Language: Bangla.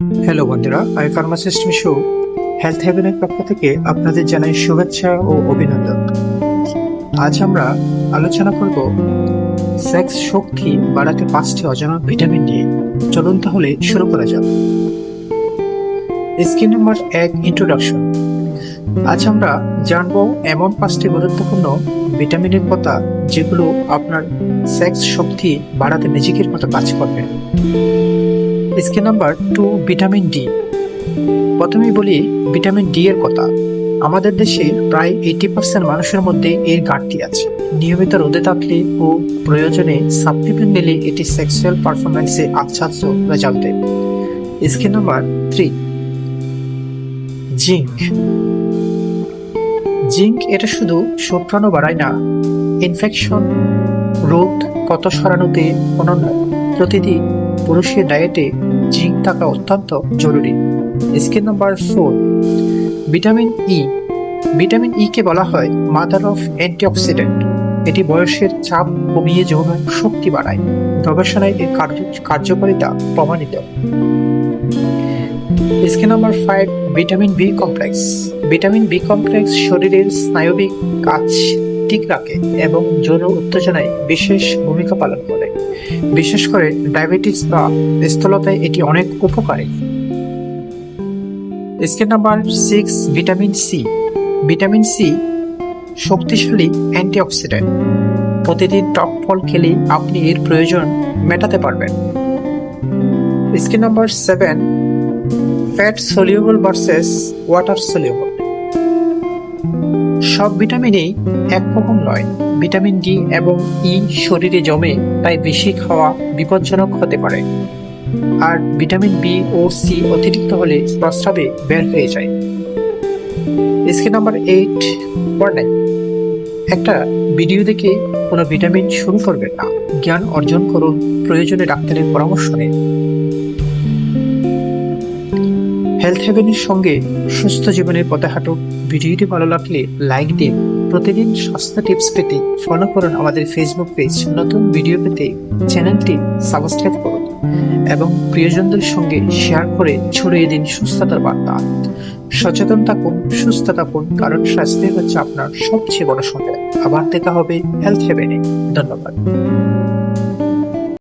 হ্যালো বন্ধুরা। আমি ফার্মাসিস্ট মিশু হেলথ হেভেনের পক্ষ থেকে আপনাদের জানাই শুভেচ্ছা ও অভিনন্দন। আজ আমরা আলোচনা করব সেক্স শক্তি বাড়াতে পাঁচটি অজানা ভিটামিন নিয়ে। চলুন তাহলে শুরু করা যাক। স্কিন নাম্বার এক ইন্ট্রোডাকশন আজ আমরা জানব এমন পাঁচটি গুরুত্বপূর্ণ ভিটামিনের কথা যেগুলো আপনার সেক্স শক্তি বাড়াতে ম্যাজিকের মতো কাজ করবে। Skin number two vitamin D প্রথমেই বলি ভিটামিন ডি এর কথা। আমাদের দেশে প্রায় এইটি পার্সেন্ট মানুষের মধ্যে এর ঘাটতি আছে। নিয়মিত রোদে থাকলে ও প্রয়োজনে সাপ্লিমেন্ট নিলে এটি সেক্সুয়াল পারফরমেন্সে আচ্ছাদ্য রেজাল্ট দেয়। Skin number three zinc zinc এটা শুধু শুক্রাণু বাড়ায় না ইনফেকশন রোগ, কত সরানোতে অনন্য। প্রতিদিন পুরুষের ডায়েটে জিঙ্ক থাকা অত্যন্ত জরুরি। Skin number four, vitamin E vitamin E কে বলা হয় মাদার অফ অ্যান্টিঅক্সিডেন্ট। এটি বয়সের চাপ কমিয়ে যৌন শক্তি বাড়ায়, গবেষণায় এর কার্য- কার্যকারিতা প্রমাণিত। Skin number five, vitamin B complex. Vitamin B complex শরীরের স্নায়বিক কাজ ঠিক রাখে এবং যৌন উত্তেজনায় বিশেষ ভূমিকা পালন করে। বিশেষ করে ডায়াবেটিস বা স্থলতায় এটি অনেক উপকারী। Skin number six, vitamin C. Vitamin C শক্তিশালী অ্যান্টিঅক্সিডেন্ট। প্রতিদিন টক ফল খেলে আপনি এর প্রয়োজন মেটাতে পারবেন। Skin number seven, fat soluble versus water soluble. সব ভিটামিনই একরকম নয়। ভিটামিন ডি এবং ই শরীরে জমে তাই বেশি খাওয়া বিপজ্জনক হতে পারে। আর ভিটামিন বি ও সি অতিরিক্ত হলে প্রস্রাবে বের হয়ে যায়। স্কিন নাম্বার এইট ওয়ার্নিং একটা ভিডিও দেখে কোনো ভিটামিন শুরু করবেন না। জ্ঞান অর্জন করুন, প্রয়োজনে ডাক্তারের পরামর্শ নিন। হেলথ হেভেনের সঙ্গে সুস্থ জীবনের পথে হাঁটুন ভিডিওটি ভালো লাগলে লাইক দিন। প্রতিদিন স্বাস্থ্য টিপস পেতে ফলো করুন আমাদের ফেসবুক পেজ নতুন ভিডিও পেতে চ্যানেলটি সাবস্ক্রাইব করুন এবং প্রিয়জনদের সঙ্গে শেয়ার করে ছড়িয়ে দিন সুস্থতার বার্তা। সচেতন থাকুন, সুস্থ থাকুন, কারণ স্বাস্থ্যই হচ্ছে আপনার সবচেয়ে বড় সম্পদ। আবার দেখা হবে হেলথ হেভেনে ধন্যবাদ।